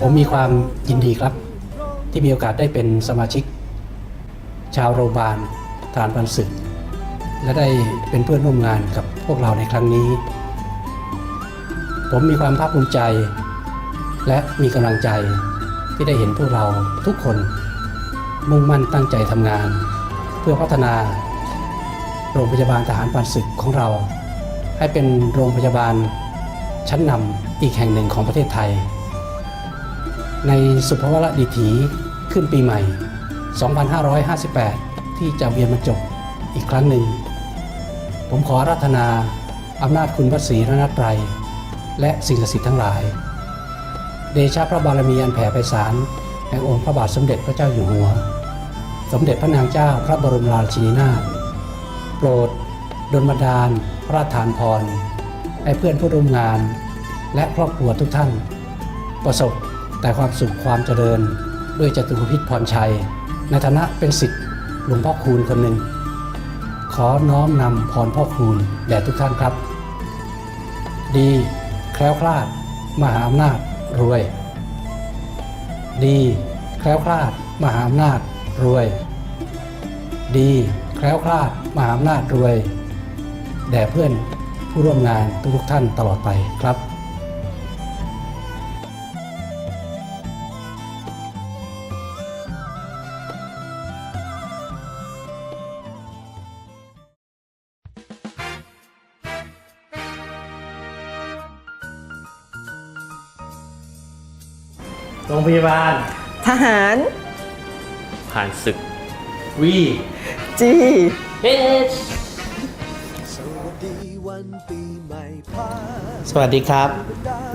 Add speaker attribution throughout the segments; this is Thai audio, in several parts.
Speaker 1: ผมมีความยินดีครับ ที่มีโอกาสได้เป็นสมาชิก ชาวโรงพยาบาลฐานพันศึก และได้เป็นเพื่อนร่วมงานกับพวกเราในครั้งนี้ ผมมีความภาคภูมิใจ และมีกำลังใจที่ได้เห็นพวกเราทุกคนมุ่งมั่นตั้งใจทำงาน เพื่อพัฒนาโรงพยาบาลทหารพันศึกของเรา ให้เป็นโรงพยาบาล ชั้นนำอีกแห่งหนึ่งของประเทศไทย ในสุภวรดิถีขึ้นปีใหม่ 2558 ที่จะเวียนบรรจบอีกครั้งหนึ่ง ผมขอรัธนาอำนาจคุณพระศรีรัตนตรัย และสิ่งศักดิ์สิทธิ์ทั้งหลาย เดชะพระบารมีอันแผ่ไพศาลแห่งองค์พระบาทสมเด็จพระเจ้าอยู่หัว สมเด็จพระนางเจ้าพระบรมราชินีนาถโปรดดลบันดาลพระราชทานพร ให้เพื่อนผู้ร่วมงาน และครอบครัวทุกท่าน ประสบแต่ความสุขความเจริญ ด้วยจตุรพิษพรชัย ในฐานะเป็นสิทธิ์หลวงพ่อคูณคนหนึ่ง ขอน้อมนำพรพ่อคูณแด่ทุกท่านครับ ดี แคล้วคลาด มหาอำนาจรวย ดี แคล้วคลาด มหาอำนาจรวย ดี แคล้วคลาด มหาอำนาจรวย แด่เพื่อน ผู้ร่วมงานทุกๆท่านตลอดไปครับ
Speaker 2: โรงพยาบาล
Speaker 3: ทหาร
Speaker 4: ผ่านศึก
Speaker 2: วี
Speaker 3: จี
Speaker 4: เฮ้ย
Speaker 5: สวัสดี
Speaker 2: ครับ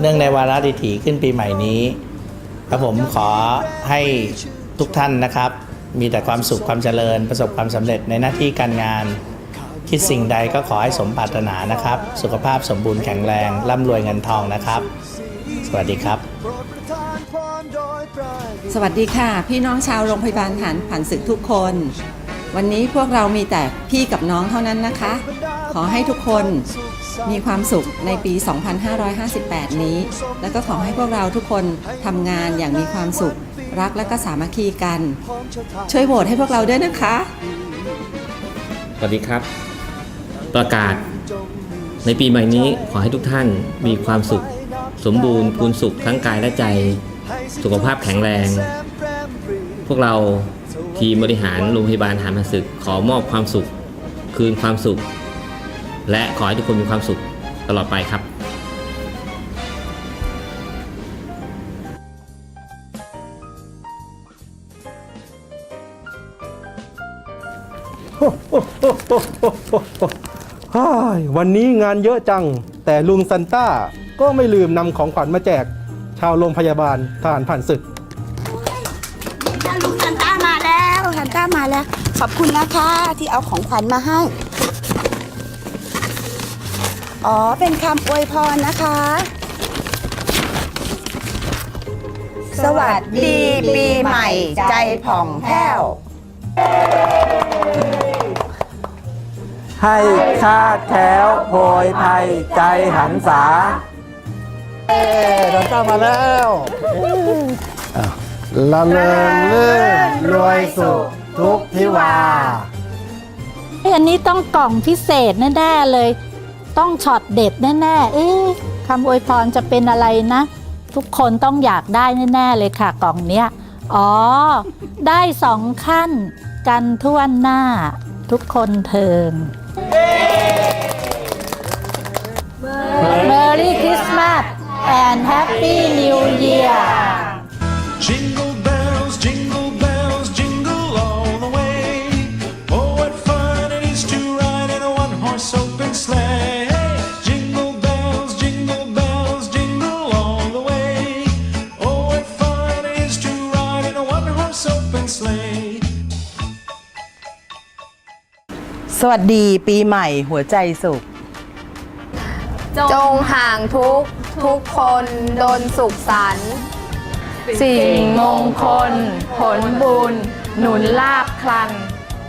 Speaker 2: เนื่องในวาระดิถีขึ้นปีใหม่นี้กระผมขอให้ทุกท่านนะครับ มีแต่ความสุขความเจริญ ประสบความสำเร็จในหน้าที่การงาน คิดสิ่งใดก็ขอให้สมปรารถนานะครับ สุขภาพสมบูรณ์แข็งแรงร่ำรวยเงินทองนะครับ สวัสดีครับ
Speaker 3: สวัสดีค่ะ พี่น้องชาวโรงพยาบาลฐานผ่านศึกทุกคน วันนี้พวกเรามีแต่พี่กับน้องเท่านั้นนะคะ ขอให้ทุกคน มีความสุขในปี 2558 นี้ แล้วก็ขอให้พวกเราทุกคนทำงานอย่างมีความสุข รักและก็สามัคคีกัน
Speaker 5: ช่
Speaker 3: วยโหวตให้พวกเราด้วยนะคะ
Speaker 4: สวัสดีครับ ประกาศ ในปีใหม่นี้ขอให้ทุกท่านมีความสุข สมบูรณ์พูนสุขทั้งกายและใจ สุขภาพแข็งแรง พวกเราทีมบริหารโรงพยาบาลฐานพันศึกขอมอบความสุข คืนความสุข และขอให้ทุกคนมีความสุขตลอดไปครับ
Speaker 6: ฮ่าวันนี้งานเยอะจัง แต่ลุงซันต้าก็ไม่ลืมนำของขวัญมาแจก ชาวโรงพยาบาลทหารผ่านศึก
Speaker 7: ลุงซันต้ามาแล้วซันต้ามาแล้ว ขอบคุณนะคะที่เอาของขวัญมาให้ อ๋อ เป็นคำอวยพรนะคะ สวัสดีปีใหม่ใจผ่องแผ้ว
Speaker 2: ให้คาดแถวโพยภัยใจหันษา
Speaker 6: ซันต้ามาแล้วละเริงลื่นรวยสุขทุกทิวา
Speaker 8: อันนี้ต้องกล่องพิเศษแน่ๆเลย ต้องช็อตเด็ดแน่ๆ เอ๊ะคำอวยพรจะเป็นอะไรนะ ทุกคนต้องอยากได้แน่ๆเลยค่ะกล่องเนี้ย อ๋อ ได้สองขั้น กันทั่วหน้า ทุกคนเทิง Merry Christmas and Happy New Year
Speaker 9: Jingle bells,
Speaker 3: วัสดีปีใหม่หัวใจสุข
Speaker 10: จงห่างทุกทุกคนโดนสุขสันสิ่งมงคล ผลบุญ หนุนลาบคลัน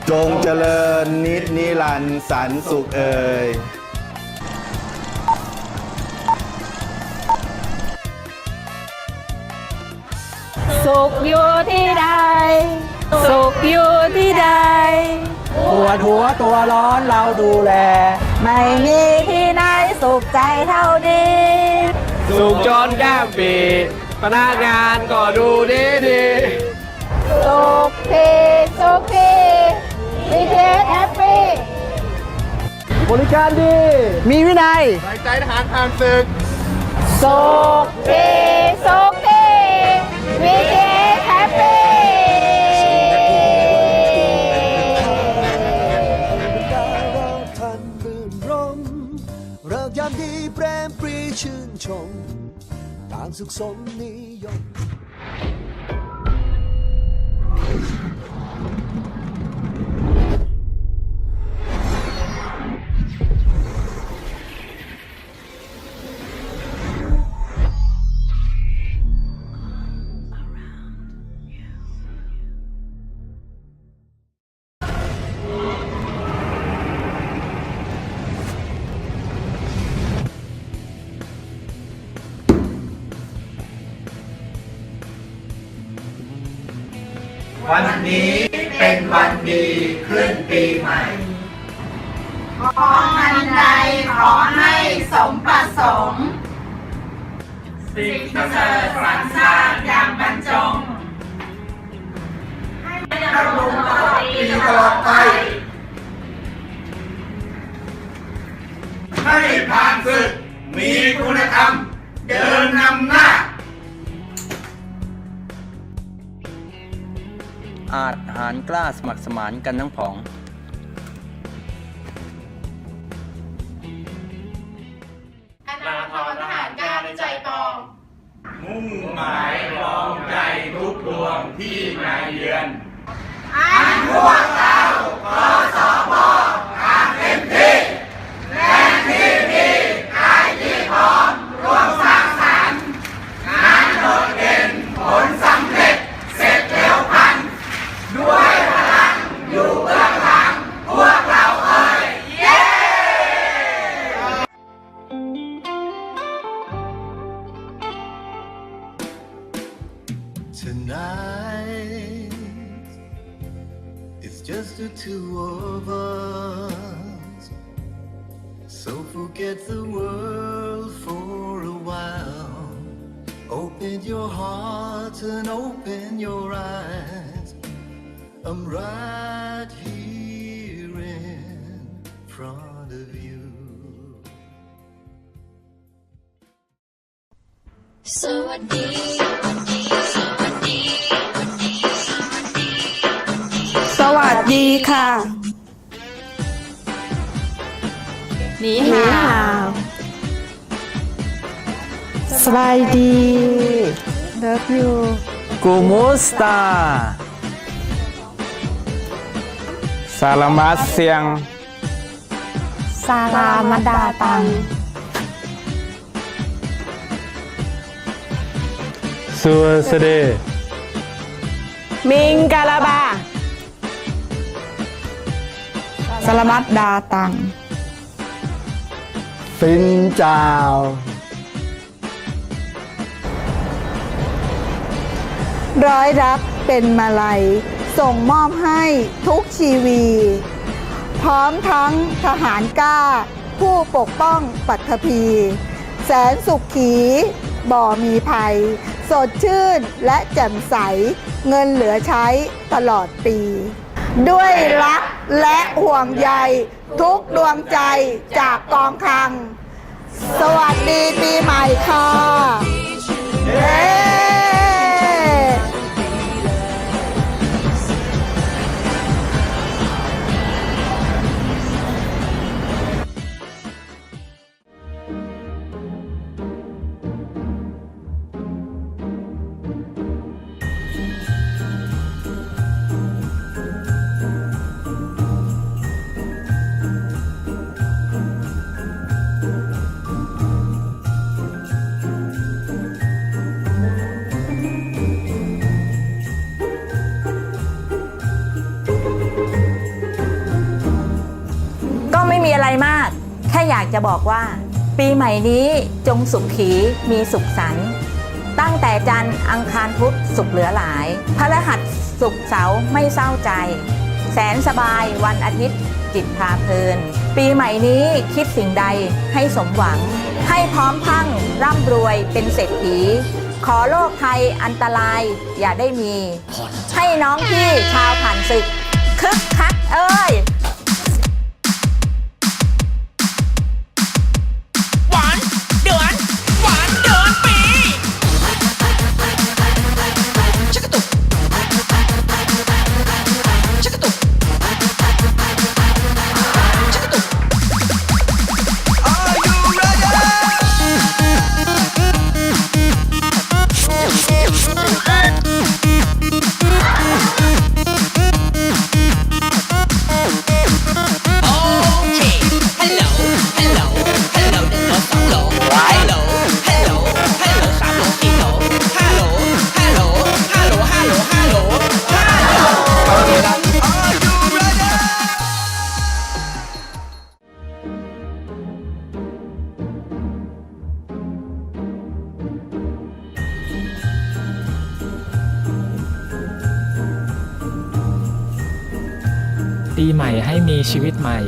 Speaker 2: จงเจริญนิดนิรันดร์สันสุขเอ่ย
Speaker 11: สุขอยู่ที่ใด
Speaker 7: ปวดหัวตัวร้อนเราดูแล
Speaker 11: ไม่มีที่ไหนสุขใจเท่านี้
Speaker 12: สุขจนแก้มปีพนักงานก็ดูดีดี
Speaker 11: สุขทีสุขทีวีเจแฮปปี้
Speaker 12: บริการดี
Speaker 7: มีวินัย
Speaker 12: ใส่ใจทหารผ่านศึก
Speaker 11: สุขทีสุขทีวีเจ
Speaker 13: สุขสมนี้
Speaker 7: เป็นวันดีขึ้นปีใหม่ข
Speaker 14: อันใดขอให้สมประสงค์
Speaker 7: สิ่งประเส
Speaker 14: เกิดสรรสร้างอย่างบรา
Speaker 7: นก
Speaker 15: ล้าสมัครสมานกันทั้งผอง
Speaker 14: ดีค่ะ
Speaker 11: นี่ฮาว
Speaker 14: สบายดีเลิฟยู
Speaker 7: กูมูสตาสาลามัสเซียง
Speaker 11: ซาลามาดาตัง
Speaker 12: สัวเสเด
Speaker 14: มิงกาลาบา สลามัดดาตัง
Speaker 12: ฟินจาว
Speaker 14: ร้อยรักเป็นมาลัย ส่งมอบให้ทุกชีวี พร้อมทั้งทหารกล้า ผู้ปกป้องปัตภี แสนสุขขี บ่มีภัย สดชื่นและแจ่มใส เงินเหลือใช้ตลอดปี ด้วยรักและห่วงใยทุกดวงใจจากกองคัง สวัสดีปีใหม่ค่ะา
Speaker 11: กจะบอกว่า ปีใหม่นี้จงสุขขีมีสุขสันต์
Speaker 16: ตั้งแต่จันทร์อังคารพุธสุขเหลือหลาย พระรหัสสุขเสาร์ไม่เศร้าใจ แสนสบายวันอาทิตย์จิตพาเพลิน ปีใหม่นี้คิดสิ่งใดให้สมหวัง ให้พร้อมพรังร่ำรวยเป็นเศรษฐี ขอโลกภัยอันตรายอย่าได้มี ให้น้องพี่ชาวผ่านศึก คึกคักเอ้ย
Speaker 17: มี
Speaker 18: ชีวิตใหม่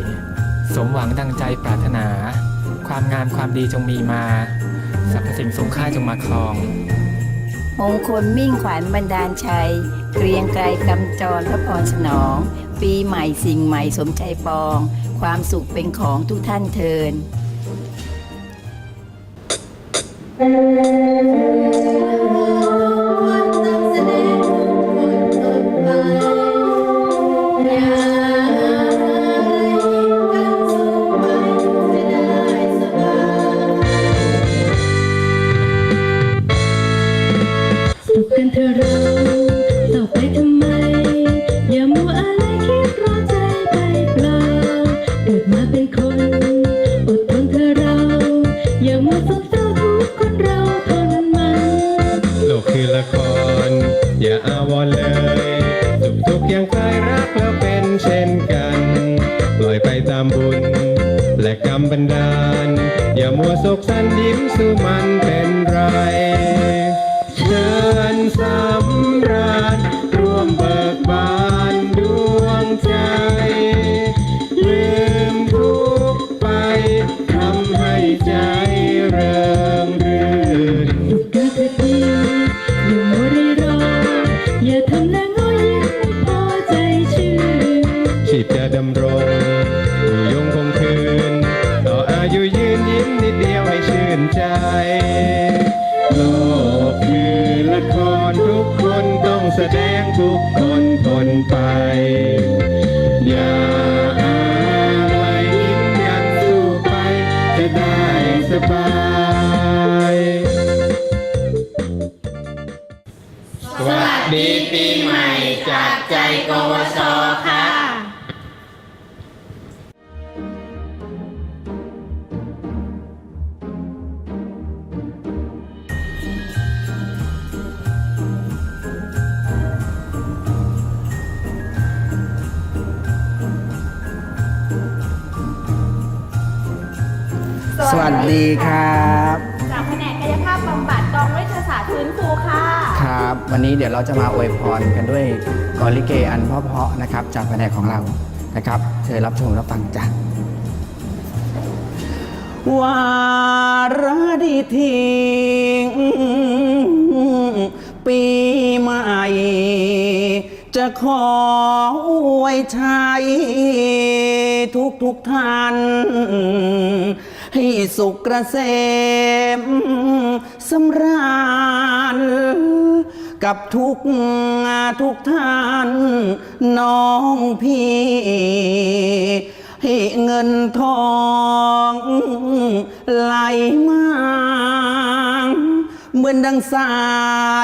Speaker 18: สมหวังดังใจปรารถนา ความงามความดีจงมีมาสรรพสิ่งสงค่าจงมาครอง
Speaker 19: มงคลมิ่งขวัญบรรดาลชัย เกรียงไกรกำจรพระพรสนอง ปีใหม่สิ่งใหม่สมใจปอง ความสุขเป็นของทุกท่านเทิน
Speaker 20: สวั
Speaker 21: สดีครับ จาก
Speaker 10: แผนกกายภาพบำบัดกองเวชศาสตร์ฟื้นฟูค่ะ
Speaker 22: ครับ วันนี้เดี๋ยวเราจะมาอวยพรกันด้วยกรลิเกอันเพราะๆนะครับ จากแผนกของเรานะครับเชิญรับชมรับฟังจ้ะวาระดิทิ้งปีใหม่จะ ขออวยชัยทุกทุกท่าน ให้สุขเกษมสำราญ กับทุกทุกท่านน้องพี่ให้เงินทองไหลมา เหมือนดังสา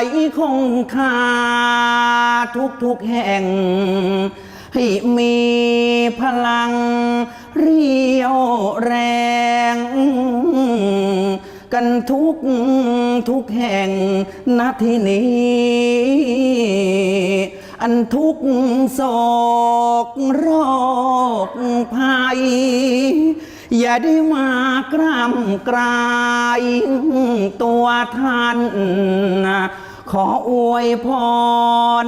Speaker 22: ยคงคาทุกทุกแห่ง ให้มีพลังเรียวแรง กันทุกทุกแห่งนาที่นี้ อันทุกโศกโรคภัย อย่าได้มากร่ำกรายตัวท่าน ขออวยพร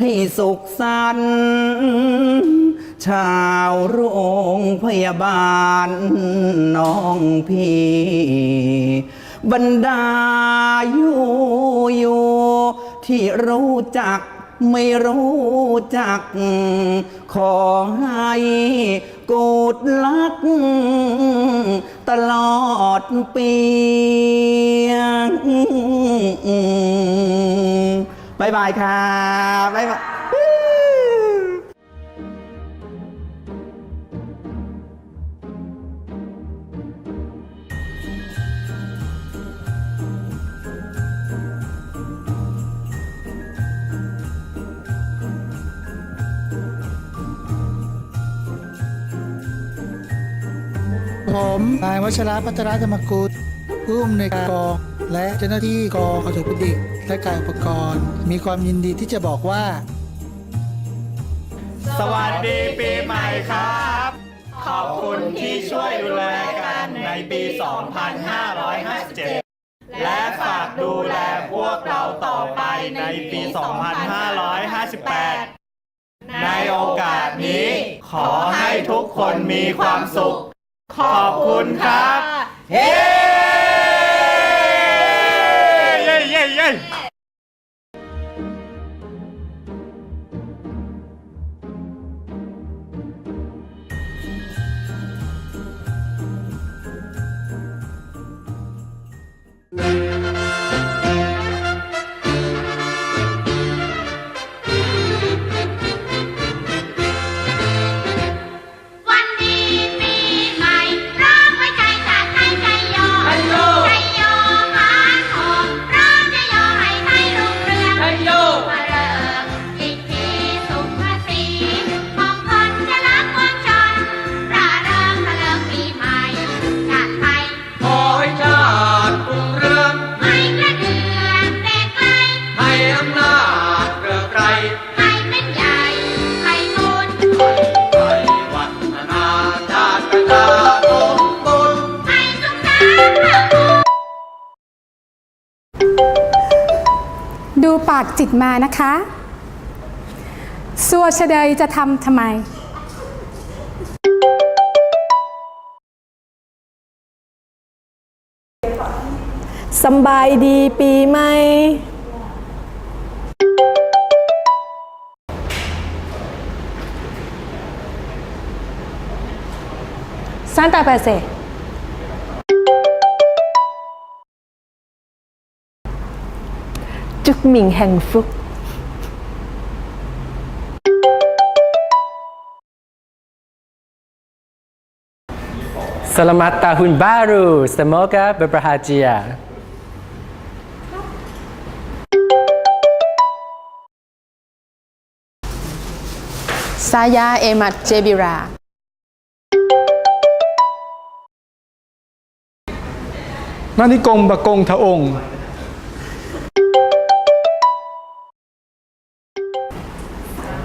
Speaker 22: ให้สุขสันต์ชาวโรงพยาบาลน้องพี่ บรรดาอยู่อยู่ที่รู้จัก ไม่รู้จัก ขอให้กูดลัก ตลอดปีบายบายครับบ๊ายบาย
Speaker 23: ผมนายวัชระพัฒนาธรรมกุลผู้อำนวยการกองและเจ้าหน้าที่กองออโตปิดิกและการอุปกรณ์ มีความยินดีที่จะบอกว่า
Speaker 17: สวัสดีปีใหม่ครับ ขอบคุณที่ช่วยดูแลกันในปี 2557 และฝากดูแลพวกเราต่อไปในปี 2558 ในโอกาสนี้ขอให้ทุกคนมีความสุข ขอบคุณครับ เย้ เย้เย้เย้
Speaker 24: มานะ
Speaker 25: คะสัวเฉดยจะทำทำไม
Speaker 26: สบายดีปีใหม่ Santa Pese จุกหมิงแห่งฟุก
Speaker 10: ส
Speaker 12: ลามัต
Speaker 22: ตาหุ
Speaker 27: นบารู
Speaker 10: สโมกะ
Speaker 14: เบปราฮาเจียซายาเอมัดเจบิรา นานิกงบะกง
Speaker 16: ทะองค์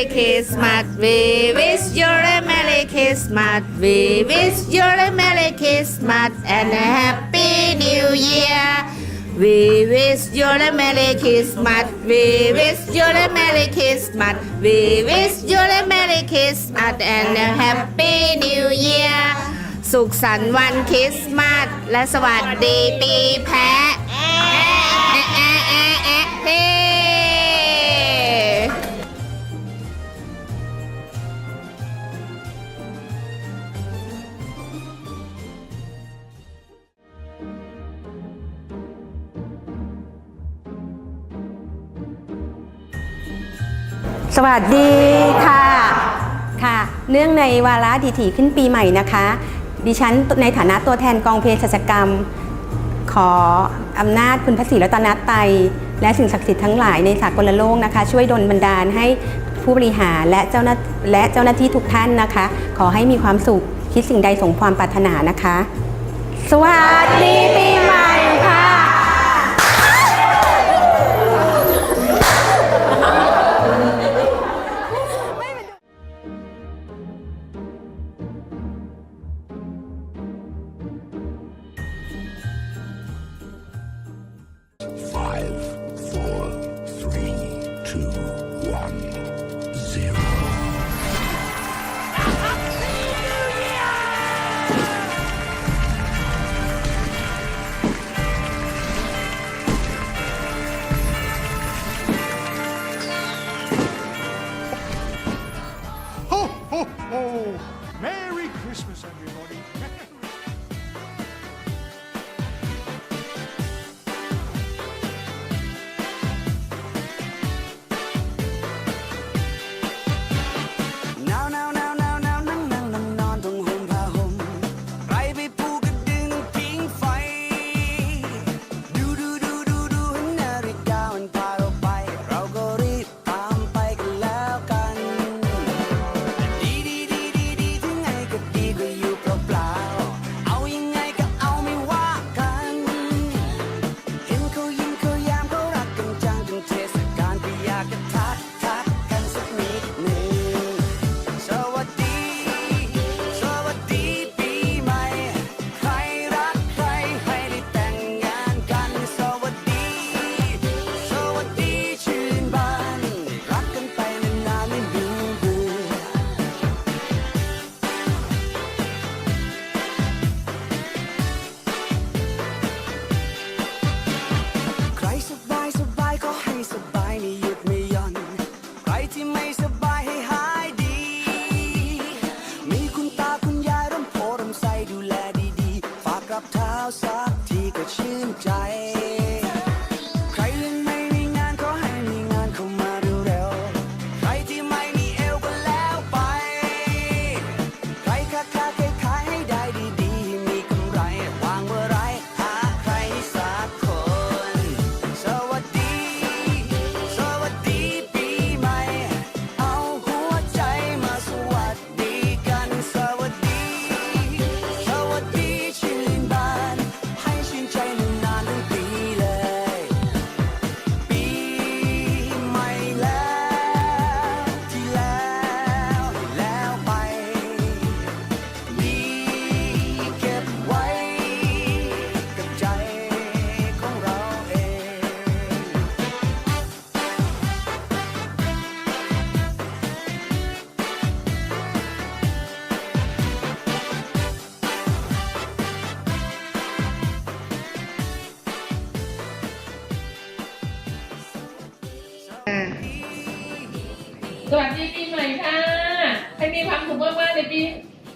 Speaker 16: Christmas. We wish you a Merry Christmas. We wish you a Merry Christmas and a Happy New Year. We wish you a Merry Christmas. We wish you a Merry Christmas. We wish you a Merry Christmas and a Happy New Year. สุขสันต์วันคริสต์มาสและสวัสดีปีแพ
Speaker 28: สวัสดีค่ะค่ะ เนื่องในวาระดีถีขึ้นปีใหม่นะคะ ดิฉันในฐานะตัวแทนกองเพศศกรรม ขออำนาจคุณพระศรีรัตนตรัยและสิ่งศักดิ์สิทธิ์ทั้งหลายในสากลโลกนะคะ ช่วยดลบันดาลให้ผู้บริหารและเจ้าหน้าและเจ้าหน้าที่ทุกท่านนะคะ ขอให้มีความสุขคิดสิ่งใดสมความปรารถนานะคะ สวัสดีปีใหม่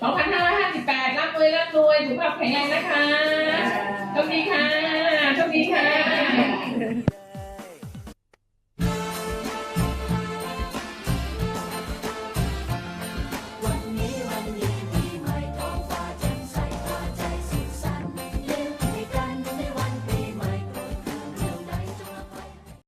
Speaker 29: 2558ร่ำรวยร่ำรวยสุขภาพแข็งแรงนะคะสวัสดีค่ะ